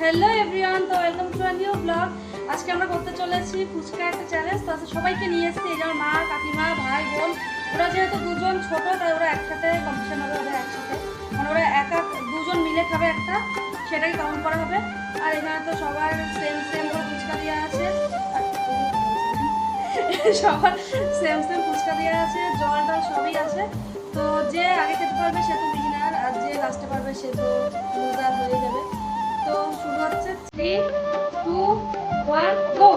Hello মানে আর এখানে তো সবার সেম সেম করে ফুচকা দেওয়া আছে। সবার সেম সেম ফুচকা দেওয়া আছে জল টল সবই আছে। তো যে আগে খেতে পারবে সে তো বিগিনার আর যে লাস্টে পারবে সে তো লুজার হয়ে যাবে। তো শুরু হচ্ছে থ্রি টু ওয়ান গো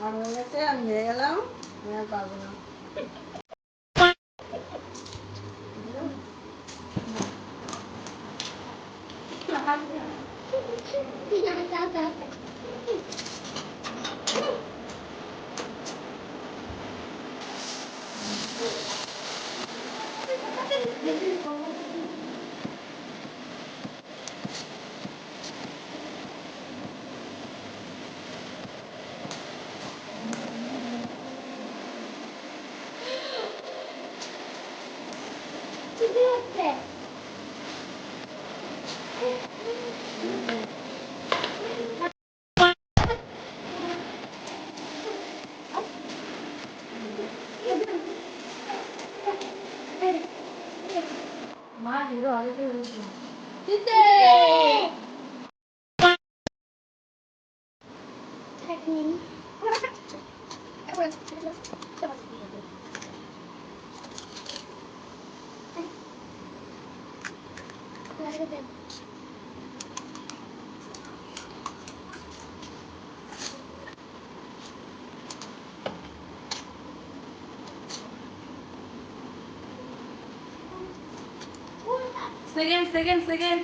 আমার গেলাম আমি আর পারব না 친구였대. 엄마 이거 어디서 이러지? 진짜! 잘생긴. 해보자. 해보자. সেকেন্ড সেকেন্ড সেকেন্ড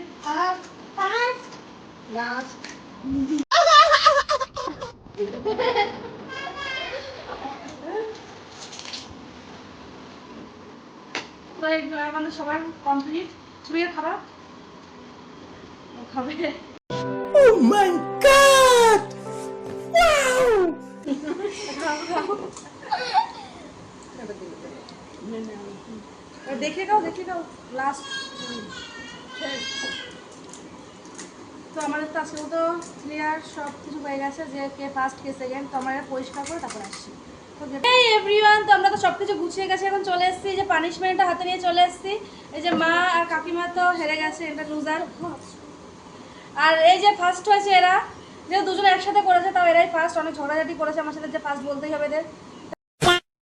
এইগুলো আমাদের সবার কমপ্লিট ছুঁয়ে খাবা ও খাবে এবার দেখে দাও দেখে দাও লাস্ট তো আমাদের তো আজকে তো ক্লিয়ার সব কিছু হয়ে গেছে যে কে ফার্স্ট কে সেকেন্ড তো আমরা পরিষ্কার করে তারপর আসছি। এই এভরিওয়ান তো আমরা তো সব কিছু গুছিয়ে গেছে এখন চলে এসেছি যে পানিশমেন্টটা হাতে নিয়ে চলে এসেছি। এই যে মা আর কাকিমা তো হেরে গেছে এটা লুজার আর এই যে ফার্স্ট হয়েছে এরা যে দুজনে একসাথে করেছে তাও এরাই ফার্স্ট অনেক ঝগড়াঝাটি করেছে আমার সাথে যে ফার্স্ট বলতেই হবে এদের।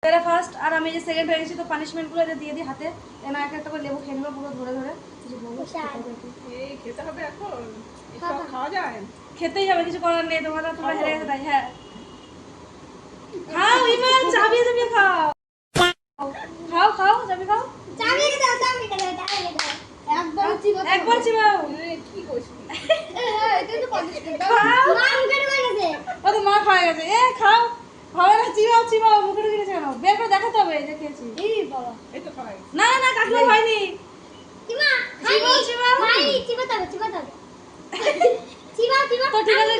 এরা ফার্স্ট আর আমি যে সেকেন্ড হয়ে গেছি তো পানিশমেন্টগুলো এদের দিয়ে দিই হাতে। এনা একটা একটা করে লেবু খেয়ে নেব পুরো ধরে ধরে। যে বলব? এই খেতে হবে এখন? খাওয়া যায়? খেতেই হবে কিছু করার নেই তোমরা তোমরা হেরে গেছে তাই হ্যাঁ। খাও ইমান চাবিয়ে চাবিয়ে খাও। খাও খাও চাবি খাও। একবার চিবাও। কি খাও। ও তো মা খাওয়া গেছে। এ খাও। হবে না চিবাও চিবাও মুখে ঢুকে গেছে কেন? বের করে দেখাতে হবে যে খেয়েছি। এই তো খাওয়াই না না কাকিমা হয়নি। তো ঠিক আছে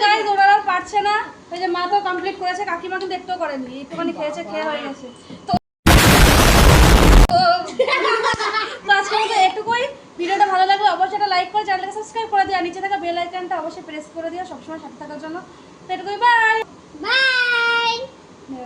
পারছে না। ওই যে মা তো কমপ্লিট করেছে কাকিমা কিন্তু একটুও করেনি। একটুখানি খেয়েছে খেয়ে হয়ে গেছে। তো আজকে মতো ভিডিওটা ভালো লাগলে অবশ্যই একটা লাইক করে চ্যানেলটাকে সাবস্ক্রাইব করে দিও। আর নিচে থাকা বেল আইকনটা অবশ্যই প্রেস করে দিও সবসময় সাথে থাকার জন্য। তো এটুকুই বাই